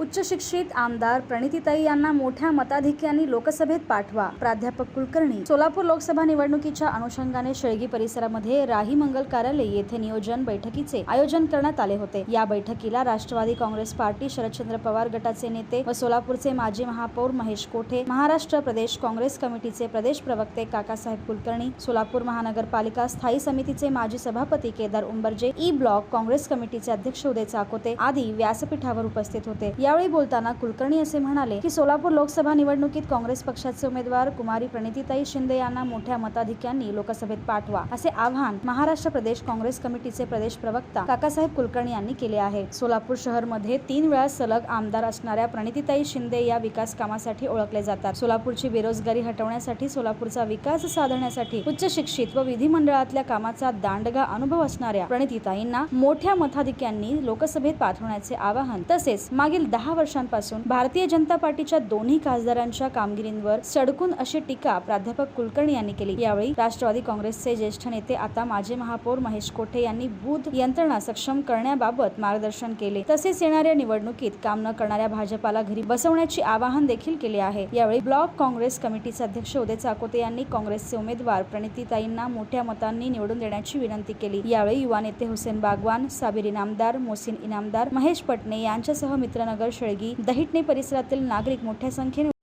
उच्चशिक्षित आमदार प्रणितीताई यांना मोठ्या मताधिक्याने लोकसभेत पाठवा. प्राध्यापक कुलकर्णी सोलापूर लोकसभा निवडणुकीच्या अनुषंगाने शेळगी परिसरामध्ये राही मंगल कार्यालय येथे नियोजन बैठकीचे आयोजन करण्यात आले होते. या बैठकीला राष्ट्रवादी काँग्रेस पार्टी शरदचंद्र पवार गटाचे नेते व सोलापूरचे माजी महापौर महेश कोठे महाराष्ट्र प्रदेश काँग्रेस कमिटीचे प्रदेश प्रवक्ते काकासाहेब कुलकर्णी सोलापूर महानगरपालिका स्थायी समितीचे माजी सभापती Kedar Umbarje E block Congress committee अध्यक्ष उदय चाकोते आदी व्यासपीठावर उपस्थित होते. या यावेळी बोलताना कुलकर्णी असे म्हणाले की सोलापूर लोकसभा निवडणुकीत काँग्रेस पक्षाचे उमेदवार कुमारी प्रणितीताई शिंदे यांना मोठ्या मताधिक्यांनी लोकसभेत पाठवा असे आवाहन महाराष्ट्र प्रदेश काँग्रेस कमिटीचे प्रदेश प्रवक्ता काकासाहेब कुलकर्णी यांनी केले आहे. सोलापूर शहरमध्ये तीन वेळा सलग आमदार असणाऱ्या प्रणितीताई शिंदे या विकास कामासाठी ओळखले जातात. सोलापूरची बेरोजगारी हटवण्यासाठी सोलापूरचा विकास साधण्यासाठी उच्च शिक्षित व विधिमंडळातल्या कामाचा दांडगा अनुभव असणाऱ्या प्रणितीताईंना मोठ्या मताधिक्यांनी लोकसभेत पाठवण्याचे आवाहन तसेच मागील दहा वर्षांपासून भारतीय जनता पार्टीच्या दोन्ही खासदारांच्या कामगिरींवर सडकून अशी टीका प्राध्यापक कुलकर्णी यांनी केली. यावेळी राष्ट्रवादी काँग्रेसचे ज्येष्ठ नेते आता माजी महापौर महेश कोठे यांनी बूथ यंत्रणा सक्षम करण्याबाबत मार्गदर्शन केले. तसेच येणाऱ्या निवडणुकीत काम न करणाऱ्या भाजपाला घरी बसवण्याचे आवाहन देखील केले आहे. यावेळी ब्लॉक काँग्रेस कमिटीचे अध्यक्ष उदय चाकोते यांनी काँग्रेसचे उमेदवार प्रणितीताईंना मोठ्या मतांनी निवडून देण्याची विनंती केली. यावेळी युवा नेते हुसेन बागवान साबिर इनामदार मोसिन इनामदार महेश पटणे यांच्यासह मित्रनगर शेळगी दहिटणे परिसरातील नागरिक मोठ्या संख्येने